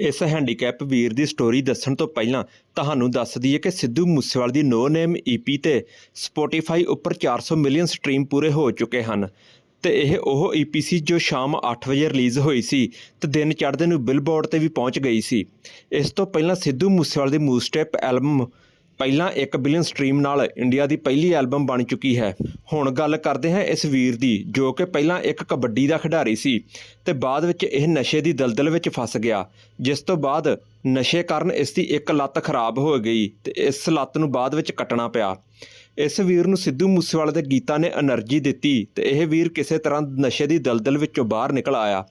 ਇਸ ਹੈਂਡੀਕੈਪ ਵੀਰ ਦੀ ਸਟੋਰੀ ਦੱਸਣ ਤੋਂ ਪਹਿਲਾਂ ਤੁਹਾਨੂੰ ਦੱਸ ਦਈਏ ਕਿ ਸਿੱਧੂ ਮੂਸੇਵਾਲੇ ਦੀ ਨੋ ਨੇਮ ਈਪੀ ਤੇ ਸਪੋਟੀਫਾਈ ਉੱਪਰ 400 ਮਿਲੀਅਨ ਸਟ੍ਰੀਮ ਪੂਰੇ ਹੋ ਚੁੱਕੇ ਹਨ। ਤੇ ਇਹ ਉਹ ਈਪੀ ਸੀ ਜੋ ਸ਼ਾਮ 8 ਵਜੇ ਰਿਲੀਜ਼ ਹੋਈ ਸੀ ਤੇ ਦਿਨ ਚੜ੍ਹਦੇ ਨੂੰ ਬਿਲਬੋਰਡ ਤੇ ਵੀ ਪਹੁੰਚ ਗਈ ਸੀ। ਇਸ ਤੋਂ ਪਹਿਲਾਂ ਸਿੱਧੂ ਮੂਸੇਵਾਲੇ ਦੀ ਮੂਸਟੈਪ ਐਲਬਮ ਪਹਿਲਾਂ ਇੱਕ ਬਿਲੀਅਨ ਸਟਰੀਮ ਨਾਲ ਇੰਡੀਆ ਦੀ ਪਹਿਲੀ ਐਲਬਮ ਬਣ ਚੁੱਕੀ ਹੈ। ਹੁਣ ਗੱਲ ਕਰਦੇ ਹਾਂ ਇਸ ਵੀਰ ਦੀ, ਜੋ ਕਿ ਪਹਿਲਾਂ ਇੱਕ ਕਬੱਡੀ ਦਾ ਖਿਡਾਰੀ ਸੀ ਤੇ ਬਾਅਦ ਵਿੱਚ ਇਹ ਨਸ਼ੇ ਦੀ ਦਲਦਲ ਵਿੱਚ ਫਸ ਗਿਆ। ਜਿਸ ਤੋਂ ਬਾਅਦ ਨਸ਼ੇ ਕਾਰਨ ਇਸ ਦੀ ਇੱਕ ਲੱਤ ਖਰਾਬ ਹੋ ਗਈ ਤੇ ਇਸ ਲੱਤ ਨੂੰ ਬਾਅਦ ਵਿੱਚ ਕੱਟਣਾ ਪਿਆ। ਇਸ ਵੀਰ ਨੂੰ ਸਿੱਧੂ ਮੂਸੇਵਾਲੇ ਦੇ ਗੀਤਾਂ ਨੇ એનર્ਜੀ ਦਿੱਤੀ ਤੇ ਇਹ ਵੀਰ ਕਿਸੇ ਤਰ੍ਹਾਂ ਨਸ਼ੇ ਦੀ ਦਲਦਲ ਵਿੱਚੋਂ ਬਾਹਰ ਨਿਕਲ ਆਇਆ।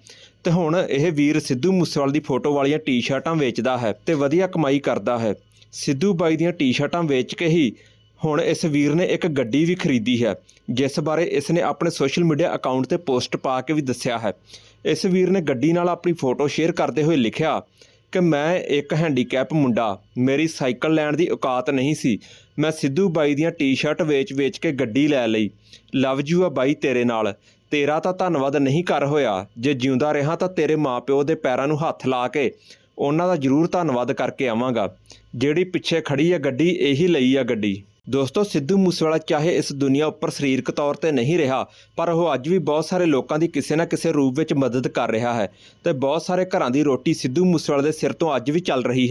ਤੇ ਹੁਣ ਇਹ ਵੀਰ ਸਿੱਧੂ ਮੂਸੇਵਾਲੇ ਦੀ ਫੋਟੋ ਵਾਲੀਆਂ ਟੀ-ਸ਼ਰਟਾਂ ਵੇਚਦਾ ਹੈ ਤੇ ਵਧੀਆ ਕਮਾਈ ਕਰਦਾ ਹੈ। ਸਿੱਧੂ ਬਾਈ ਦੀਆਂ ਟੀ-ਸ਼ਰਟਾਂ ਵੇਚ ਕੇ ਹੀ ਹੁਣ ਇਸ ਵੀਰ ਨੇ ਇੱਕ ਗੱਡੀ ਵੀ ਖਰੀਦੀ ਹੈ, ਜਿਸ ਬਾਰੇ ਇਸ ਨੇ ਆਪਣੇ ਸੋਸ਼ਲ ਮੀਡੀਆ ਅਕਾਊਂਟ ਤੇ ਪੋਸਟ ਪਾ ਕੇ ਵੀ ਦੱਸਿਆ ਹੈ। ਇਸ ਵੀਰ ਨੇ ਗੱਡੀ ਨਾਲ ਆਪਣੀ ਫੋਟੋ ਸ਼ੇਅਰ ਕਰਦੇ ਹੋਏ ਲਿਖਿਆ ਕਿ ਮੈਂ ਇੱਕ ਹੈਂਡੀਕੈਪ ਮੁੰਡਾ, ਮੇਰੀ ਸਾਈਕਲ ਲੈਣ ਦੀ ਔਕਾਤ ਨਹੀਂ ਸੀ। ਮੈਂ ਸਿੱਧੂ ਬਾਈ ਦੀਆਂ ਟੀ-ਸ਼ਰਟ ਵੇਚ-ਵੇਚ ਕੇ ਗੱਡੀ ਲੈ ਲਈ। ਲਵ ਯੂ ਆ ਬਾਈ ਤੇਰੇ ਨਾਲ। ਤੇਰਾ ਤਾਂ ਧੰਨਵਾਦ ਨਹੀਂ ਕਰ ਹੋਇਆ। ਜੇ ਜਿਉਂਦਾ ਰਿਹਾ ਤਾਂ ਤੇਰੇ ਮਾਪਿਓ ਦੇ ਪੈਰਾਂ ਨੂੰ ਹੱਥ ਲਾ ਕੇ ਉਹਨਾਂ ਦਾ ਜ਼ਰੂਰ ਧੰਨਵਾਦ ਕਰਕੇ ਆਵਾਂਗਾ। ਜਿਹੜੀ ਪਿੱਛੇ ਖੜੀ ਹੈ ਗੱਡੀ, ਇਹੀ ਲਈ ਆ ਗੱਡੀ। ਦੋਸਤੋ, ਸਿੱਧੂ ਮੂਸੇਵਾਲਾ ਚਾਹੇ ਇਸ ਦੁਨੀਆ ਉੱਪਰ ਸਰੀਰਕ ਤੌਰ ਤੇ ਨਹੀਂ ਰਿਹਾ, ਪਰ ਉਹ ਅੱਜ ਵੀ ਬਹੁਤ ਸਾਰੇ ਲੋਕਾਂ ਦੀ ਕਿਸੇ ਨਾ ਕਿਸੇ ਰੂਪ ਵਿੱਚ ਮਦਦ ਕਰ ਰਿਹਾ ਹੈ ਤੇ ਬਹੁਤ ਸਾਰੇ ਘਰਾਂ ਦੀ ਰੋਟੀ ਸਿੱਧੂ ਮੂਸੇਵਾਲੇ ਦੇ ਸਿਰ ਤੋਂ ਅੱਜ ਵੀ ਚੱਲ ਰਹੀ ਹੈ।